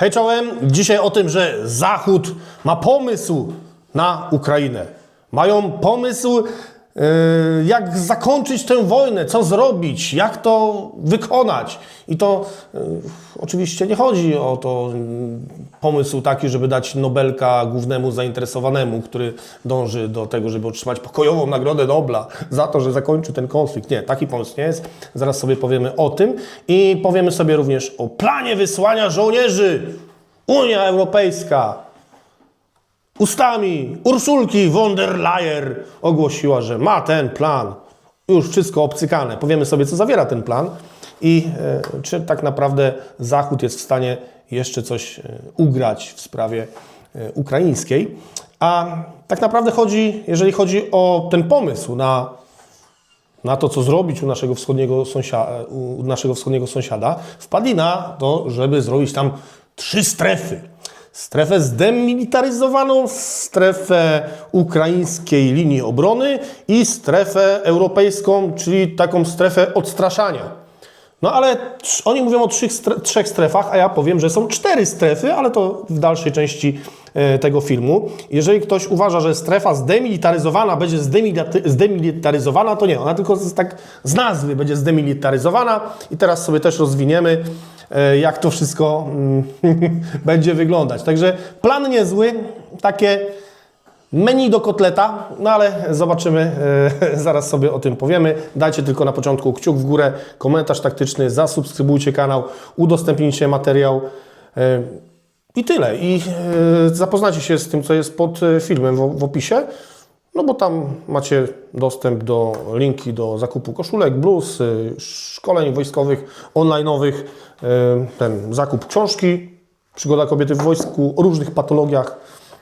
Hej czołem, dzisiaj o tym, że Zachód ma pomysł na Ukrainę. Mają pomysł, jak zakończyć tę wojnę, co zrobić, jak to wykonać. I to yy, oczywiście nie chodzi o to yy, pomysł taki, żeby dać Nobelka głównemu zainteresowanemu, który dąży do tego, żeby otrzymać pokojową Nagrodę Nobla za to, że zakończy ten konflikt. Nie, taki pomysł nie jest. Zaraz sobie powiemy o tym i powiemy sobie również o planie wysłania żołnierzy. Unia Europejska ustami Urszulki von der Leyen ogłosiła, że ma ten plan. Już wszystko obcykane. Powiemy sobie, co zawiera ten plan i e, czy tak naprawdę Zachód jest w stanie jeszcze coś e, ugrać w sprawie e, ukraińskiej. A tak naprawdę chodzi, jeżeli chodzi o ten pomysł na na to, co zrobić u naszego wschodniego, sąsiada, u naszego wschodniego sąsiada, wpadli na to, żeby zrobić tam trzy strefy. Strefę zdemilitaryzowaną, strefę ukraińskiej linii obrony i strefę europejską, czyli taką strefę odstraszania. No ale oni mówią o trzech, trzech strefach, a ja powiem, że są cztery strefy, ale to w dalszej części e, tego filmu. Jeżeli ktoś uważa, że strefa zdemilitaryzowana będzie zdemilita- zdemilitaryzowana, to nie. Ona tylko z, tak z nazwy będzie zdemilitaryzowana i teraz sobie też rozwiniemy, jak to wszystko mm, będzie wyglądać. Także plan niezły, takie Menu do kotleta, no ale zobaczymy, e, zaraz sobie o tym powiemy. Dajcie tylko na początku kciuk w górę, komentarz taktyczny, zasubskrybujcie kanał, udostępnijcie materiał e, i tyle. I e, zapoznacie się z tym, co jest pod e, filmem w, w opisie, no bo tam macie dostęp do linki do zakupu koszulek, bluz, e, szkoleń wojskowych, online'owych, e, ten zakup książki, przygoda kobiety w wojsku, o różnych patologiach,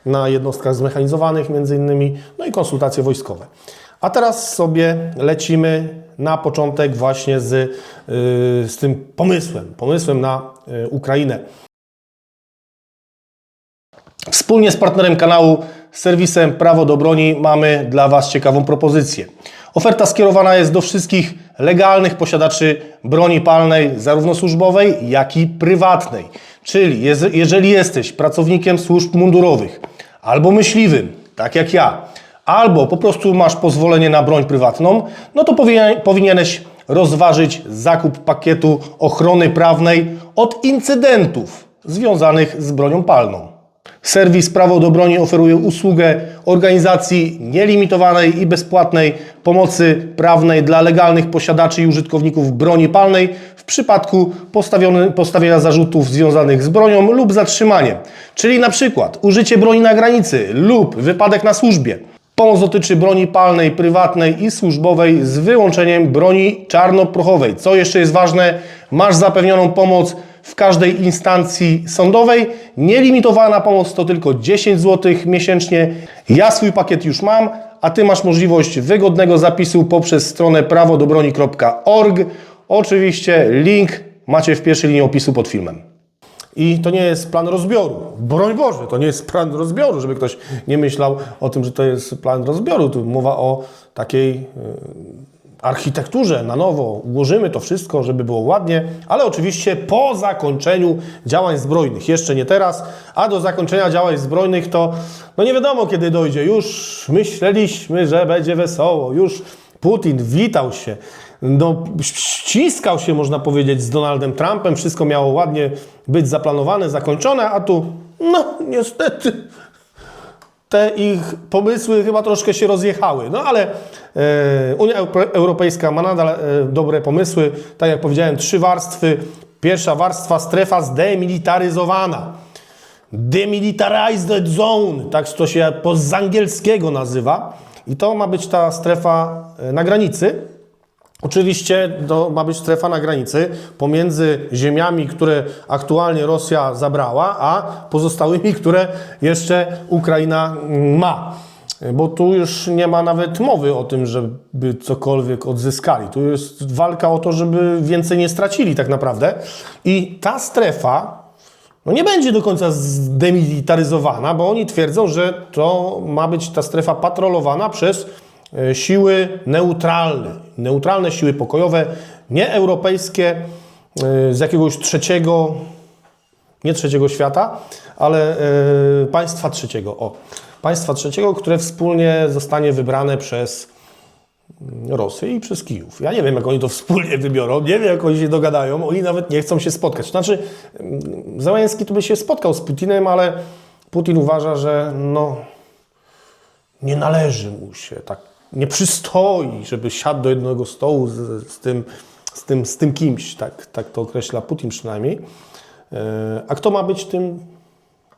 na jednostkach zmechanizowanych między innymi, no i konsultacje wojskowe. A teraz sobie lecimy na początek właśnie z, yy, z tym pomysłem, pomysłem na Ukrainę. Wspólnie z partnerem kanału, serwisem Prawo do Broni, mamy dla Was ciekawą propozycję. Oferta skierowana jest do wszystkich legalnych posiadaczy broni palnej, zarówno służbowej, jak i prywatnej. Czyli jeżeli jesteś pracownikiem służb mundurowych albo myśliwym, tak jak ja, albo po prostu masz pozwolenie na broń prywatną, no to powinien- powinieneś rozważyć zakup pakietu ochrony prawnej od incydentów związanych z bronią palną. Serwis Prawo do Broni oferuje usługę organizacji nielimitowanej i bezpłatnej pomocy prawnej dla legalnych posiadaczy i użytkowników broni palnej w przypadku postawienia zarzutów związanych z bronią lub zatrzymaniem, czyli na przykład użycie broni na granicy lub wypadek na służbie. Pomoc dotyczy broni palnej, prywatnej i służbowej z wyłączeniem broni czarnoprochowej. Co jeszcze jest ważne, masz zapewnioną pomoc w każdej instancji sądowej. Nielimitowana pomoc to tylko 10 zł miesięcznie. Ja swój pakiet już mam, a Ty masz możliwość wygodnego zapisu poprzez stronę prawodobroni.org. Oczywiście link macie w pierwszej linii opisu pod filmem. I to nie jest plan rozbioru. Broń Boże, to nie jest plan rozbioru, żeby ktoś nie myślał o tym, że to jest plan rozbioru. Tu mowa o takiej y, architekturze na nowo. Ułożymy to wszystko, żeby było ładnie, ale oczywiście po zakończeniu działań zbrojnych. Jeszcze nie teraz, a do zakończenia działań zbrojnych to no nie wiadomo kiedy dojdzie. Już myśleliśmy, że będzie wesoło. Już Putin witał się, no, ściskał się, można powiedzieć, z Donaldem Trumpem. Wszystko miało ładnie być zaplanowane, zakończone, a tu, no, niestety, te ich pomysły chyba troszkę się rozjechały. No ale e, Unia Euro- Europejska ma nadal e, dobre pomysły. Tak jak powiedziałem, trzy warstwy. Pierwsza warstwa strefa zdemilitaryzowana. Demilitarized Zone, tak to się z angielskiego nazywa. I to ma być ta strefa e, na granicy. Oczywiście to ma być strefa na granicy pomiędzy ziemiami, które aktualnie Rosja zabrała, a pozostałymi, które jeszcze Ukraina ma. Bo tu już nie ma nawet mowy o tym, żeby cokolwiek odzyskali. Tu jest walka o to, żeby więcej nie stracili tak naprawdę. I ta strefa no nie będzie do końca zdemilitaryzowana, bo oni twierdzą, że to ma być ta strefa patrolowana przez siły neutralne. Neutralne siły pokojowe, nie europejskie, e, z jakiegoś trzeciego nie trzeciego świata, ale e, państwa trzeciego. O, państwa trzeciego, które wspólnie zostanie wybrane przez Rosję i przez Kijów. Ja nie wiem, jak oni to wspólnie wybiorą, nie wiem, jak oni się dogadają, oni nawet nie chcą się spotkać. Znaczy, mm, Załęski to by się spotkał z Putinem, ale Putin uważa, że no, nie należy mu się, tak nie przystoi, żeby siadł do jednego stołu z, z, tym, z, tym, z tym kimś, tak, tak to określa Putin przynajmniej. E, A kto ma być tym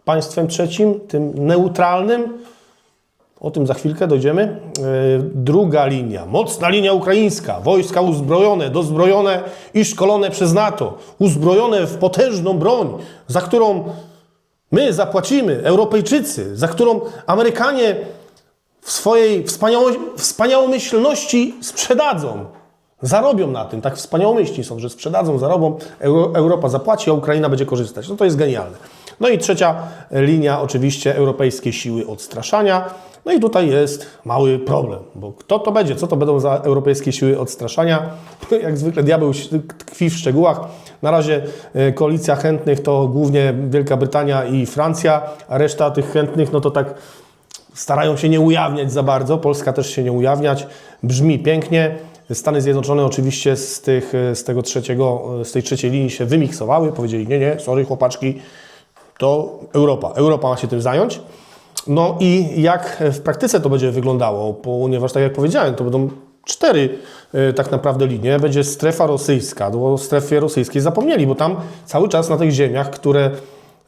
państwem trzecim, tym neutralnym? O tym za chwilkę dojdziemy. E, Druga linia, mocna linia ukraińska, wojska uzbrojone, dozbrojone i szkolone przez NATO, uzbrojone w potężną broń, za którą my zapłacimy, Europejczycy, za którą Amerykanie w swojej wspaniało, wspaniałomyślności sprzedadzą. Zarobią na tym, tak wspaniałomyślni są, że sprzedadzą, zarobią, Euro, Europa zapłaci, a Ukraina będzie korzystać. No to jest genialne. No i trzecia linia, oczywiście europejskie siły odstraszania. No i tutaj jest mały problem, bo kto to będzie, co to będą za europejskie siły odstraszania? Jak zwykle diabeł tkwi w szczegółach. Na razie e, koalicja chętnych to głównie Wielka Brytania i Francja, a reszta tych chętnych, no to tak starają się nie ujawniać za bardzo. Polska też się nie ujawniać. Brzmi pięknie. Stany Zjednoczone oczywiście z, tych, z tego trzeciego, z tej trzeciej linii się wymiksowały. Powiedzieli, nie, nie, sorry chłopaczki, to Europa. Europa ma się tym zająć. No i jak w praktyce to będzie wyglądało, ponieważ tak jak powiedziałem, to będą cztery e, tak naprawdę linie. Będzie strefa rosyjska, o strefie rosyjskiej zapomnieli, bo tam cały czas na tych ziemiach, które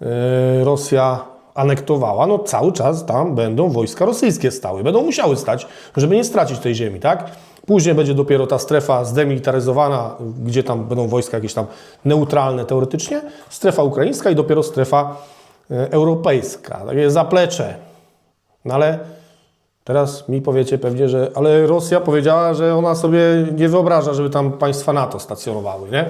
e, Rosja anektowała, no cały czas tam będą wojska rosyjskie stały. Będą musiały stać, żeby nie stracić tej ziemi, tak? Później będzie dopiero ta strefa zdemilitaryzowana, gdzie tam będą wojska jakieś tam neutralne teoretycznie, strefa ukraińska i dopiero strefa e, europejska, takie zaplecze. No ale teraz mi powiecie pewnie, że ale Rosja powiedziała, że ona sobie nie wyobraża, żeby tam państwa NATO stacjonowały, nie?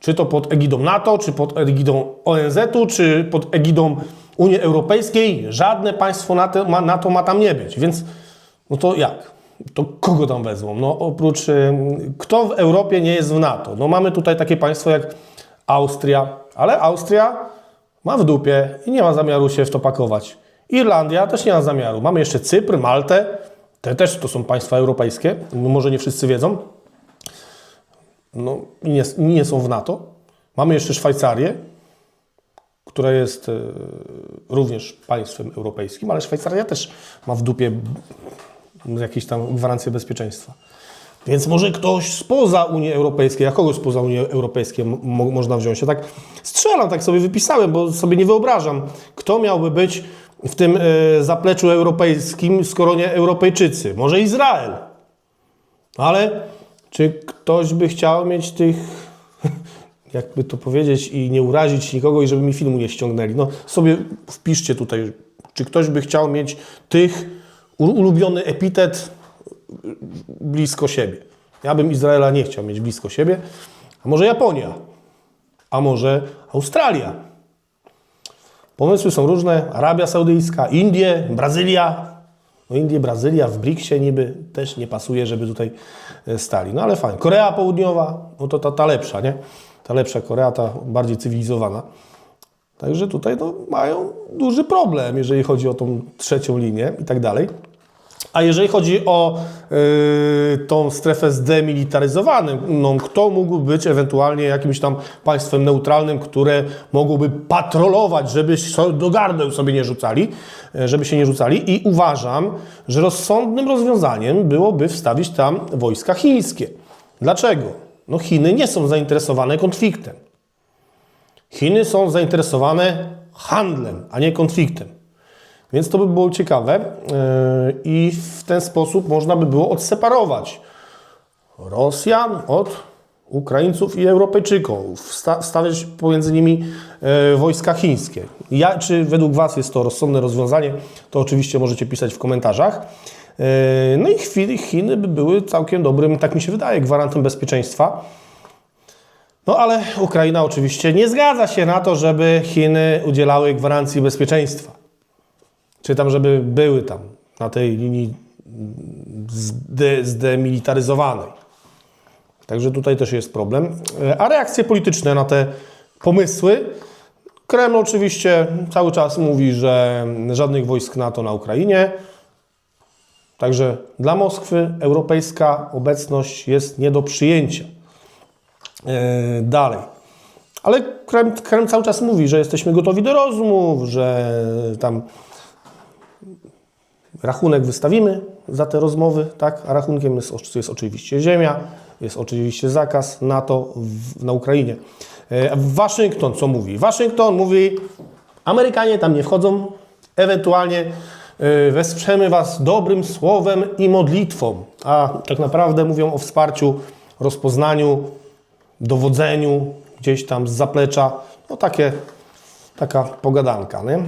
Czy to pod egidą NATO, czy pod egidą ONZ-u, czy pod egidą Unii Europejskiej. Żadne państwo NATO ma, ma tam nie być, więc no to jak? To kogo tam wezmą? No oprócz, y, kto w Europie nie jest w NATO? No mamy tutaj takie państwo jak Austria, ale Austria ma w dupie i nie ma zamiaru się w to pakować. Irlandia też nie ma zamiaru. Mamy jeszcze Cypr, Maltę, te też to są państwa europejskie, no może nie wszyscy wiedzą. No nie, nie są w NATO. Mamy jeszcze Szwajcarię, która jest y, również państwem europejskim, ale Szwajcaria też ma w dupie jakieś tam gwarancje bezpieczeństwa. Więc może ktoś spoza Unii Europejskiej, a spoza Unii Europejskiej mo można wziąć? Ja tak strzelam, tak sobie wypisałem, bo sobie nie wyobrażam, kto miałby być w tym y, zapleczu europejskim, skoro nie Europejczycy. Może Izrael. Ale czy ktoś by chciał mieć tych, jakby to powiedzieć, i nie urazić nikogo, i żeby mi filmu nie ściągnęli? No sobie wpiszcie tutaj, czy ktoś by chciał mieć tych ulubiony epitet blisko siebie. Ja bym Izraela nie chciał mieć blisko siebie, a może Japonia, a może Australia. Pomysły są różne. Arabia Saudyjska, Indie, Brazylia. No Indie, Brazylia w BRICSie niby też nie pasuje, żeby tutaj e, stali. No ale fajnie. Korea Południowa, no to ta, ta lepsza, nie? Ta lepsza Korea, ta bardziej cywilizowana. Także tutaj no, mają duży problem, jeżeli chodzi o tą trzecią linię i tak dalej. A jeżeli chodzi o yy, tą strefę zdemilitaryzowaną, no, kto mógłby być ewentualnie jakimś tam państwem neutralnym, które mogłoby patrolować, żeby do gardeł sobie nie rzucali, yy, żeby się nie rzucali i uważam, że rozsądnym rozwiązaniem byłoby wstawić tam wojska chińskie. Dlaczego? No Chiny nie są zainteresowane konfliktem. Chiny są zainteresowane handlem, a nie konfliktem. Więc to by było ciekawe yy, i w ten sposób można by było odseparować Rosjan od Ukraińców i Europejczyków, stawiać pomiędzy nimi yy, wojska chińskie. Ja, czy według Was jest to rozsądne rozwiązanie, to oczywiście możecie pisać w komentarzach. Yy, no i chwili Chiny by były całkiem dobrym, tak mi się wydaje, gwarantem bezpieczeństwa. No ale Ukraina oczywiście nie zgadza się na to, żeby Chiny udzielały gwarancji bezpieczeństwa czy tam, żeby były tam na tej linii zde, zdemilitaryzowanej. Także tutaj też jest problem. A reakcje polityczne na te pomysły Kreml oczywiście cały czas mówi, że żadnych wojsk NATO na Ukrainie. Także dla Moskwy europejska obecność jest nie do przyjęcia. E, dalej. Ale Kreml, Kreml cały czas mówi, że jesteśmy gotowi do rozmów, że tam rachunek wystawimy za te rozmowy, tak? A rachunkiem jest, jest oczywiście ziemia, jest oczywiście zakaz NATO w, na Ukrainie. E, Waszyngton co mówi? Waszyngton mówi, Amerykanie tam nie wchodzą, ewentualnie wesprzemy Was dobrym słowem i modlitwą, a tak naprawdę mówią o wsparciu, rozpoznaniu, dowodzeniu gdzieś tam z zaplecza, no takie, taka pogadanka, nie? E,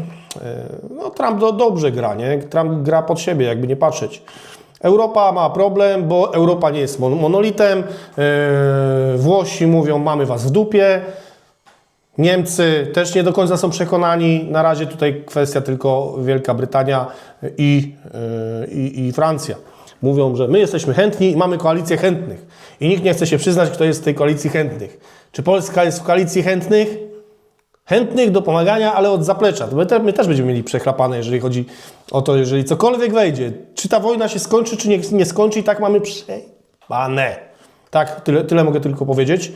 No Trump do, dobrze gra, nie? Trump gra pod siebie, jakby nie patrzeć. Europa ma problem, bo Europa nie jest mon- monolitem. E, Włosi mówią, mamy was w dupie. Niemcy też nie do końca są przekonani. Na razie tutaj kwestia tylko Wielka Brytania i, e, i, i Francja. Mówią, że my jesteśmy chętni i mamy koalicję chętnych. I nikt nie chce się przyznać, kto jest w tej koalicji chętnych. Czy Polska jest w koalicji chętnych? Chętnych do pomagania, ale od zaplecza. My, te, my też będziemy mieli przechlapane, jeżeli chodzi o to, jeżeli cokolwiek wejdzie. Czy ta wojna się skończy, czy nie, nie skończy i tak mamy przejebane. Tak, tyle, tyle mogę tylko powiedzieć.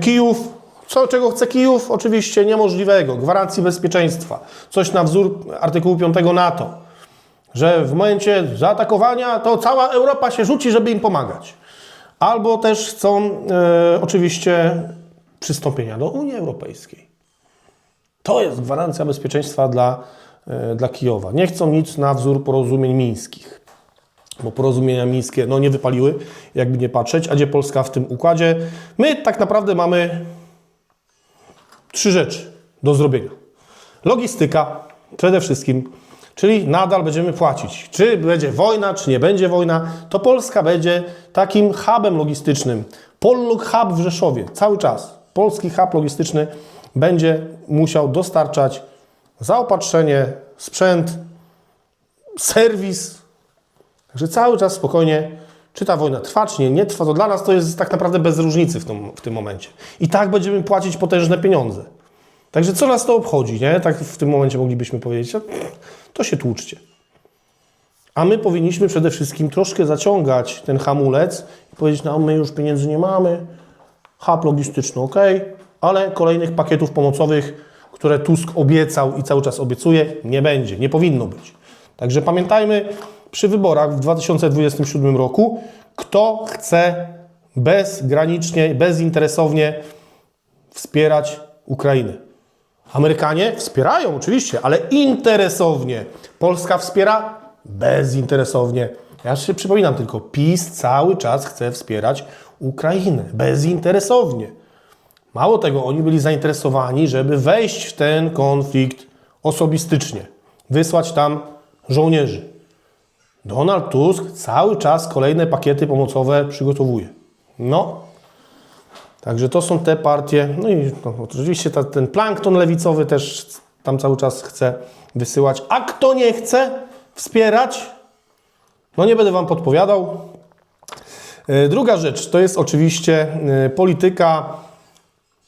Kijów, co, czego chce Kijów? Oczywiście niemożliwego. Gwarancji bezpieczeństwa. Coś na wzór artykułu 5 NATO. Że w momencie zaatakowania to cała Europa się rzuci, żeby im pomagać. Albo też chcą e, oczywiście przystąpienia do Unii Europejskiej. To jest gwarancja bezpieczeństwa dla, e, dla Kijowa. Nie chcą nic na wzór porozumień mińskich, bo porozumienia mińskie no, nie wypaliły, jakby nie patrzeć. A gdzie Polska w tym układzie? My tak naprawdę mamy trzy rzeczy do zrobienia. Logistyka przede wszystkim, czyli nadal będziemy płacić. Czy będzie wojna, czy nie będzie wojna, to Polska będzie takim hubem logistycznym. Polluk Hub w Rzeszowie, cały czas. Polski hub logistyczny będzie musiał dostarczać zaopatrzenie, sprzęt, serwis. Także cały czas spokojnie, czy ta wojna trwa, czy nie, nie trwa, to dla nas to jest tak naprawdę bez różnicy w tym, w tym momencie. I tak będziemy płacić potężne pieniądze. Także co nas to obchodzi, nie? Tak w tym momencie moglibyśmy powiedzieć, "No, to się tłuczcie. A my powinniśmy przede wszystkim troszkę zaciągać ten hamulec i powiedzieć, no my już pieniędzy nie mamy, hub logistyczny ok, ale kolejnych pakietów pomocowych, które Tusk obiecał i cały czas obiecuje, nie będzie, nie powinno być. Także pamiętajmy przy wyborach w 2027 roku, kto chce bezgranicznie, bezinteresownie wspierać Ukrainę. Amerykanie wspierają oczywiście, ale interesownie. Polska wspiera bezinteresownie. Ja się przypominam tylko, PiS cały czas chce wspierać Ukrainę bezinteresownie. Mało tego, oni byli zainteresowani, żeby wejść w ten konflikt osobistycznie, wysłać tam żołnierzy. Donald Tusk cały czas kolejne pakiety pomocowe przygotowuje. No, Także to są te partie. No i no, oczywiście ta, ten plankton lewicowy też tam cały czas chce wysyłać. A kto nie chce wspierać, no nie będę Wam podpowiadał. E, Druga rzecz to jest oczywiście e, polityka.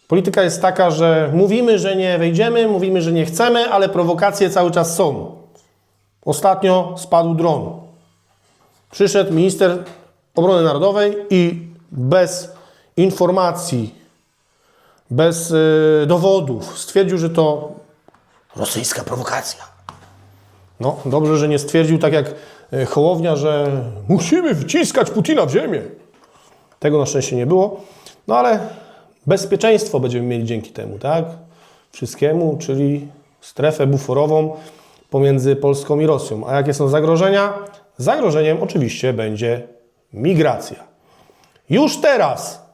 Polityka jest taka, że mówimy, że nie wejdziemy, mówimy, że nie chcemy, ale prowokacje cały czas są. Ostatnio spadł dron. Przyszedł minister obrony narodowej i bez informacji, bez y, dowodów stwierdził, że to rosyjska prowokacja. No, dobrze, że nie stwierdził tak jak y, Hołownia, że musimy wciskać Putina w ziemię. Tego na szczęście nie było. No ale bezpieczeństwo będziemy mieli dzięki temu, tak? Wszystkiemu, czyli strefę buforową pomiędzy Polską i Rosją. A jakie są zagrożenia? Zagrożeniem oczywiście będzie migracja. Już teraz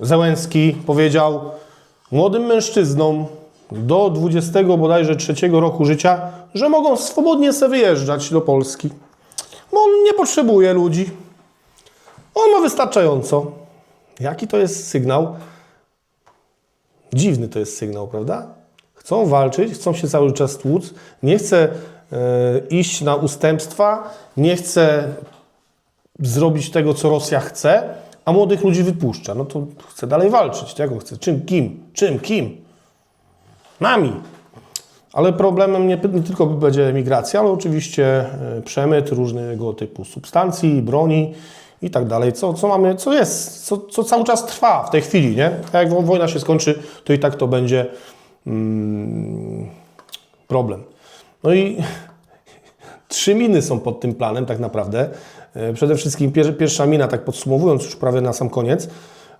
Zełenski powiedział młodym mężczyznom do 20 bodajże trzeciego roku życia, że mogą swobodnie sobie wyjeżdżać do Polski. Bo on nie potrzebuje ludzi. On ma wystarczająco. Jaki to jest sygnał? Dziwny to jest sygnał, prawda? Chcą walczyć, chcą się cały czas tłuc, nie chce e, iść na ustępstwa, nie chce zrobić tego, co Rosja chce, a młodych ludzi wypuszcza. No to chce dalej walczyć. Jak on chce? Czym? Kim? Czym? Kim? nami. Ale problemem nie, nie tylko będzie migracja, ale oczywiście e, przemyt różnego typu substancji, broni i tak dalej, co, co mamy, co jest, co, co cały czas trwa w tej chwili, nie? A jak wo- wojna się skończy, to i tak to będzie problem. No i trzy miny są pod tym planem tak naprawdę. E, Przede wszystkim pier, pierwsza mina, tak podsumowując już prawie na sam koniec,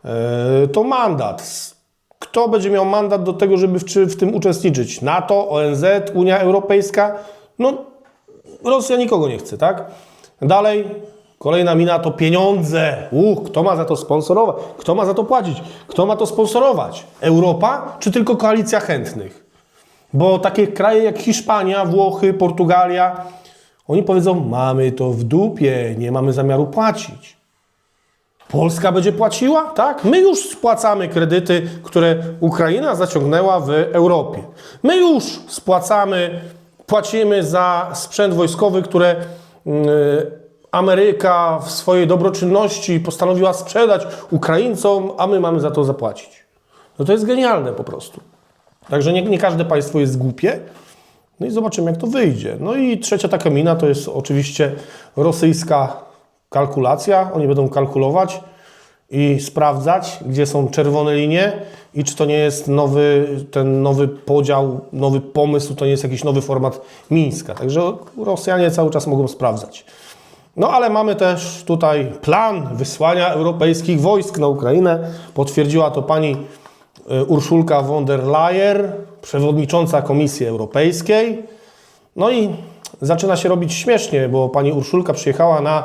e, to mandat. Kto będzie miał mandat do tego, żeby w tym uczestniczyć? NATO, ONZ, Unia Europejska? No, Rosja nikogo nie chce, tak? Dalej, kolejna mina to pieniądze. Uch, kto ma za to sponsorować? Kto ma za to płacić? Kto ma to sponsorować? Europa czy tylko koalicja chętnych? Bo takie kraje jak Hiszpania, Włochy, Portugalia, oni powiedzą, mamy to w dupie, nie mamy zamiaru płacić. Polska będzie płaciła? Tak? My już spłacamy kredyty, które Ukraina zaciągnęła w Europie. My już spłacamy, płacimy za sprzęt wojskowy, które mm, Ameryka w swojej dobroczynności postanowiła sprzedać Ukraińcom, a my mamy za to zapłacić. No to jest genialne po prostu. Także nie, nie każde państwo jest głupie. No i zobaczymy, jak to wyjdzie. No i trzecia taka mina to jest oczywiście rosyjska kalkulacja. Oni będą kalkulować i sprawdzać, gdzie są czerwone linie i czy to nie jest nowy, ten nowy podział, nowy pomysł, to nie jest jakiś nowy format Mińska. Także Rosjanie cały czas mogą sprawdzać. No ale mamy też tutaj plan wysłania europejskich wojsk na Ukrainę. Potwierdziła to pani y, Urszulka von der Leyen, przewodnicząca Komisji Europejskiej. No i zaczyna się robić śmiesznie, bo pani Urszulka przyjechała na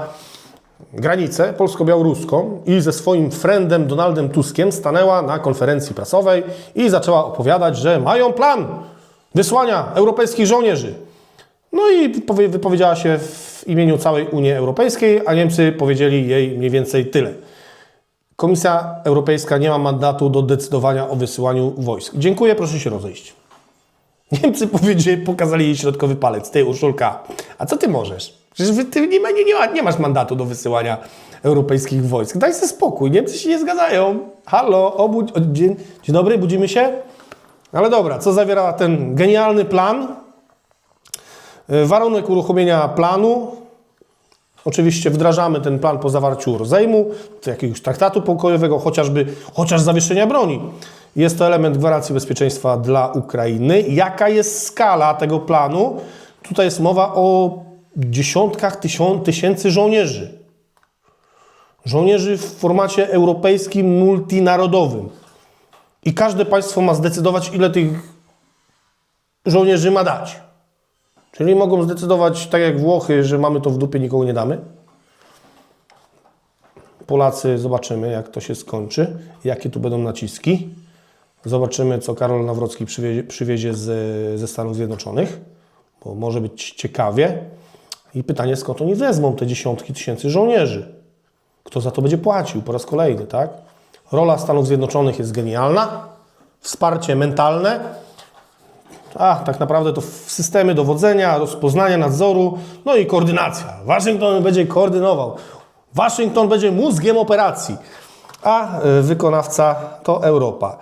granicę polsko-białoruską i ze swoim friendem Donaldem Tuskiem stanęła na konferencji prasowej i zaczęła opowiadać, że mają plan wysłania europejskich żołnierzy. No i powie- wypowiedziała się w imieniu całej Unii Europejskiej, a Niemcy powiedzieli jej mniej więcej tyle. Komisja Europejska nie ma mandatu do decydowania o wysyłaniu wojsk. Dziękuję, proszę się rozejść. Niemcy powiedzieli, pokazali jej środkowy palec. Ty, Urszulka, a co ty możesz? Przecież ty nie, nie, nie, nie masz mandatu do wysyłania europejskich wojsk. Daj sobie spokój, Niemcy się nie zgadzają. Halo, obudź, dzień, dzień dobry, budzimy się? Ale dobra, co zawiera ten genialny plan? E, Warunek uruchomienia planu. Oczywiście wdrażamy ten plan po zawarciu rozejmu, jakiegoś traktatu pokojowego, chociażby, chociaż zawieszenia broni. Jest to element gwarancji bezpieczeństwa dla Ukrainy. Jaka jest skala tego planu? Tutaj jest mowa o dziesiątkach tysięcy żołnierzy. Żołnierzy w formacie europejskim, multinarodowym. I każde państwo ma zdecydować, ile tych żołnierzy ma dać. Czyli mogą zdecydować, tak jak Włochy, że mamy to w dupie, nikogo nie damy. Polacy, zobaczymy, jak to się skończy, jakie tu będą naciski. Zobaczymy, co Karol Nawrocki przywiezie, przywiezie z, ze Stanów Zjednoczonych, bo może być ciekawie. I pytanie, skąd oni wezmą te dziesiątki tysięcy żołnierzy? Kto za to będzie płacił po raz kolejny, tak? Rola Stanów Zjednoczonych jest genialna, wsparcie mentalne, a, tak naprawdę to systemy dowodzenia, rozpoznania, nadzoru, no i koordynacja. Waszyngton będzie koordynował. Waszyngton będzie mózgiem operacji, a y, wykonawca to Europa.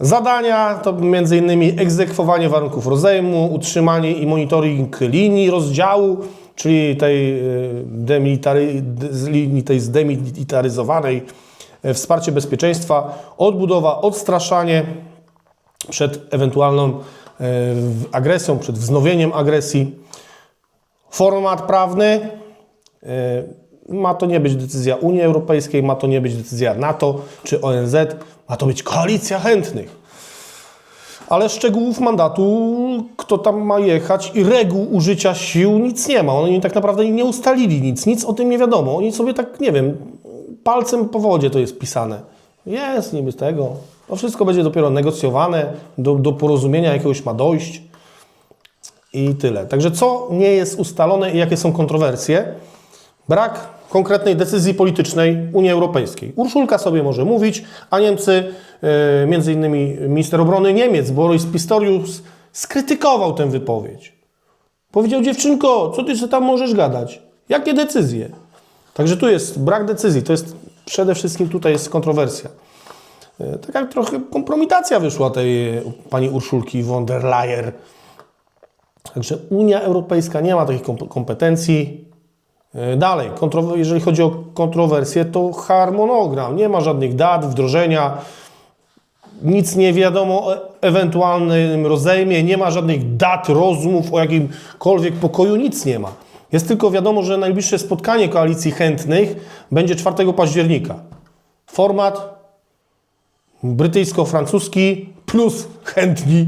Zadania to m.in. egzekwowanie warunków rozejmu, utrzymanie i monitoring linii rozdziału, czyli tej y, demilitary, linii tej zdemilitaryzowanej, y, wsparcie bezpieczeństwa, odbudowa, odstraszanie, przed ewentualną e, agresją, przed wznowieniem agresji. Format prawny e, ma to nie być decyzja Unii Europejskiej, ma to nie być decyzja NATO czy ONZ, ma to być koalicja chętnych. Ale szczegółów mandatu, kto tam ma jechać i reguł użycia sił, nic nie ma. Oni tak naprawdę nie ustalili nic, nic o tym nie wiadomo. Oni sobie tak, nie wiem, palcem po wodzie to jest pisane. Jest niby tego. To wszystko będzie dopiero negocjowane, do, do porozumienia jakiegoś ma dojść i tyle. Także co nie jest ustalone i jakie są kontrowersje? Brak konkretnej decyzji politycznej Unii Europejskiej. Urszulka sobie może mówić, a Niemcy, e, między innymi minister obrony Niemiec Boris Pistorius skrytykował tę wypowiedź. Powiedział, dziewczynko, co ty sobie tam możesz gadać? Jakie decyzje? Także tu jest brak decyzji, to jest przede wszystkim tutaj jest kontrowersja. E, taka trochę kompromitacja wyszła tej pani Urszulki von der Leyen. Także Unia Europejska nie ma takich kom- kompetencji. E, Dalej, jeżeli chodzi o kontrowersje, to harmonogram. Nie ma żadnych dat, wdrożenia. Nic nie wiadomo o ewentualnym rozejmie, nie ma żadnych dat, rozmów o jakimkolwiek pokoju, nic nie ma. Jest tylko wiadomo, że najbliższe spotkanie koalicji chętnych będzie 4 października. Format brytyjsko-francuski plus chętni.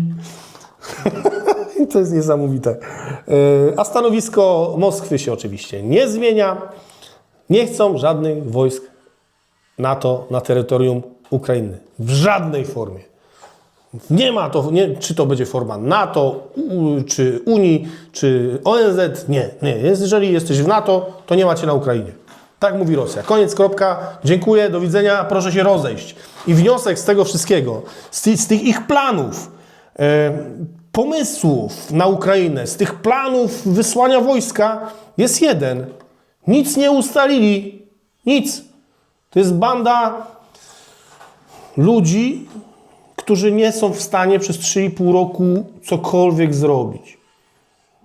To jest niesamowite. Yy, A stanowisko Moskwy się oczywiście nie zmienia. Nie chcą żadnych wojsk NATO na terytorium Ukrainy. W żadnej formie. Nie ma to, nie, czy to będzie forma NATO, czy Unii, czy ONZ. Nie, nie. Jeżeli jesteś w NATO, to nie macie na Ukrainie. Tak mówi Rosja. Koniec, kropka. Dziękuję, do widzenia, proszę się rozejść. I wniosek z tego wszystkiego, z, ty, z tych ich planów, e, pomysłów na Ukrainę, z tych planów wysłania wojska jest jeden. Nic nie ustalili. Nic. To jest banda ludzi, którzy nie są w stanie przez 3,5 roku cokolwiek zrobić.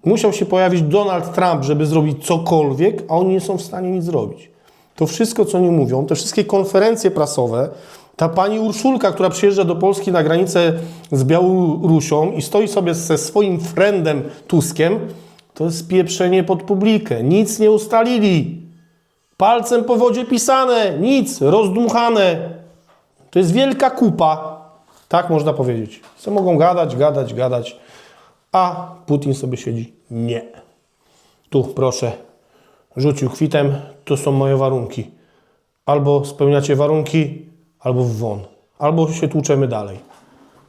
Musiał się pojawić Donald Trump, żeby zrobić cokolwiek, a oni nie są w stanie nic zrobić. To wszystko, co oni mówią, te wszystkie konferencje prasowe, ta pani Urszulka, która przyjeżdża do Polski na granicę z Białorusią i stoi sobie ze swoim friendem Tuskiem, to jest pieprzenie pod publikę. Nic nie ustalili. Palcem po wodzie pisane, nic, rozdmuchane. To jest wielka kupa. Tak można powiedzieć. Co mogą gadać, gadać, gadać, a Putin sobie siedzi. Nie. Tu proszę, rzucił kwitem, to są moje warunki. Albo spełniacie warunki, albo w won. Albo się tłuczemy dalej.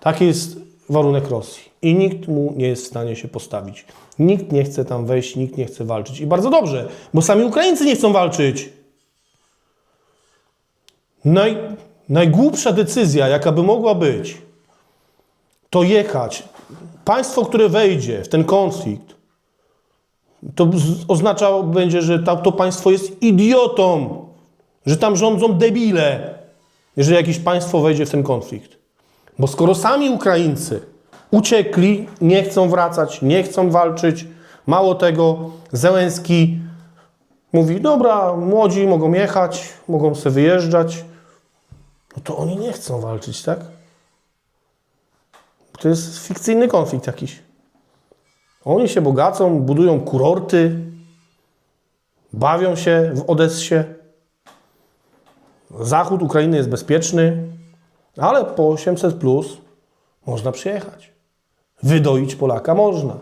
Taki jest warunek Rosji. I nikt mu nie jest w stanie się postawić. Nikt nie chce tam wejść, nikt nie chce walczyć. I bardzo dobrze, bo sami Ukraińcy nie chcą walczyć. Naj, najgłupsza decyzja, jaka by mogła być, to jechać. Państwo, które wejdzie w ten konflikt, to oznaczało będzie, że ta, to państwo jest idiotą, że tam rządzą debile, jeżeli jakieś państwo wejdzie w ten konflikt. Bo skoro sami Ukraińcy uciekli, nie chcą wracać, nie chcą walczyć, mało tego, Zełenski mówi, dobra, młodzi mogą jechać, mogą sobie wyjeżdżać, no to oni nie chcą walczyć, tak? To jest fikcyjny konflikt jakiś. Oni się bogacą, budują kurorty, bawią się w Odessie. Zachód Ukrainy jest bezpieczny, ale po 800 plus można przyjechać. Wydoić Polaka można.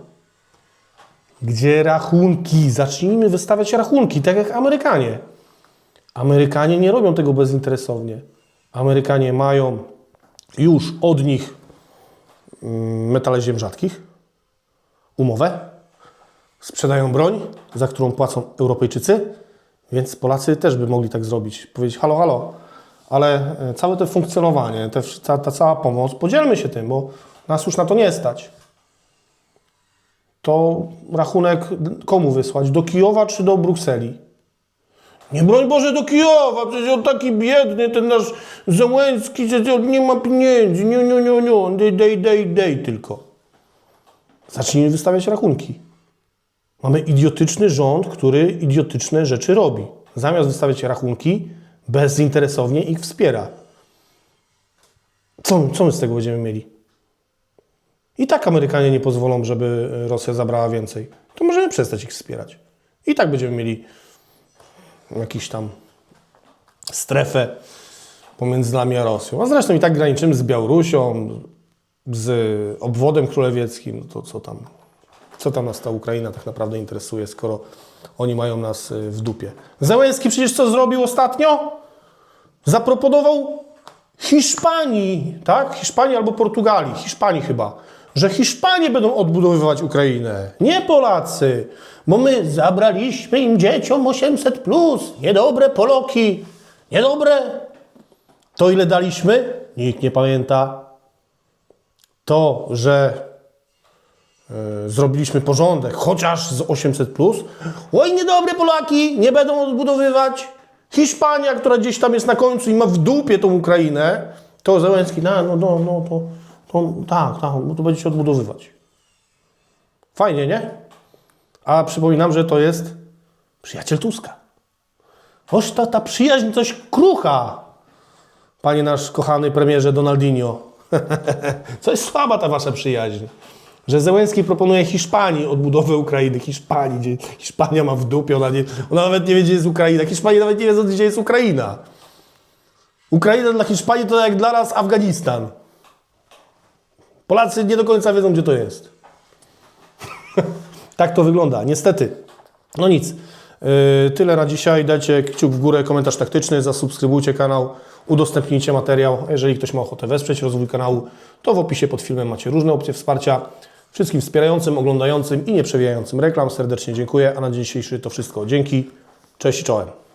Gdzie rachunki? Zacznijmy wystawiać rachunki, tak jak Amerykanie. Amerykanie nie robią tego bezinteresownie. Amerykanie mają już od nich mm, metale ziem rzadkich, umowę, sprzedają broń, za którą płacą Europejczycy, więc Polacy też by mogli tak zrobić. Powiedzieć, halo, halo, ale e, całe to funkcjonowanie, te, ta, ta cała pomoc, podzielmy się tym, bo nas już na to nie stać. To rachunek komu wysłać? Do Kijowa czy do Brukseli? Nie broń Boże do Kijowa, przecież on taki biedny, ten nasz Zełenski, że on nie ma pieniędzy, nie, nie, nie, nie, dej, dej, dej, dej tylko. Zacznijmy wystawiać rachunki. Mamy idiotyczny rząd, który idiotyczne rzeczy robi. Zamiast wystawiać rachunki, bezinteresownie ich wspiera. Co, co my z tego będziemy mieli? I tak Amerykanie nie pozwolą, żeby Rosja zabrała więcej. To możemy przestać ich wspierać. I tak będziemy mieli jakiś tam strefę pomiędzy nami a Rosją. A zresztą i tak graniczymy z Białorusią, z obwodem królewieckim. No to co tam, co tam nas ta Ukraina tak naprawdę interesuje, skoro oni mają nas y, w dupie. Zełenski przecież co zrobił ostatnio? Zaproponował Hiszpanii, tak? Hiszpanii albo Portugalii, Hiszpanii chyba, że Hiszpanie będą odbudowywać Ukrainę, nie Polacy, bo my zabraliśmy im dzieciom 800 plus, niedobre Poloki, niedobre. To ile daliśmy? Nikt nie pamięta. To, że e, zrobiliśmy porządek, chociaż z 800 plus. Oj, niedobre Polaki, nie będą odbudowywać. Hiszpania, która gdzieś tam jest na końcu i ma w dupie tą Ukrainę, To Zełenski, no, no, no, no to, to tak, tak, to będzie się odbudowywać. Fajnie, nie? A przypominam, że to jest przyjaciel Tuska. Oż ta, ta przyjaźń coś krucha, panie nasz kochany premierze Donaldinho. Co jest słaba ta wasza przyjaźń. Że Zełenski proponuje Hiszpanii odbudowę Ukrainy. Hiszpanii, gdzie Hiszpania ma w dupie, ona, nie, ona nawet nie wie, gdzie jest Ukraina. Hiszpanie nawet nie wiedzą, gdzie jest Ukraina. Ukraina dla Hiszpanii to jak dla nas Afganistan. Polacy nie do końca wiedzą, gdzie to jest. tak to wygląda, niestety. No nic. Yy, tyle na dzisiaj. Dajcie kciuk w górę, komentarz taktyczny, zasubskrybujcie kanał, udostępnijcie materiał. Jeżeli ktoś ma ochotę wesprzeć rozwój kanału, to w opisie pod filmem macie różne opcje wsparcia. Wszystkim wspierającym, oglądającym i nie przewijającym reklam serdecznie dziękuję. A na dzisiejszy to wszystko. Dzięki, cześć i czołem.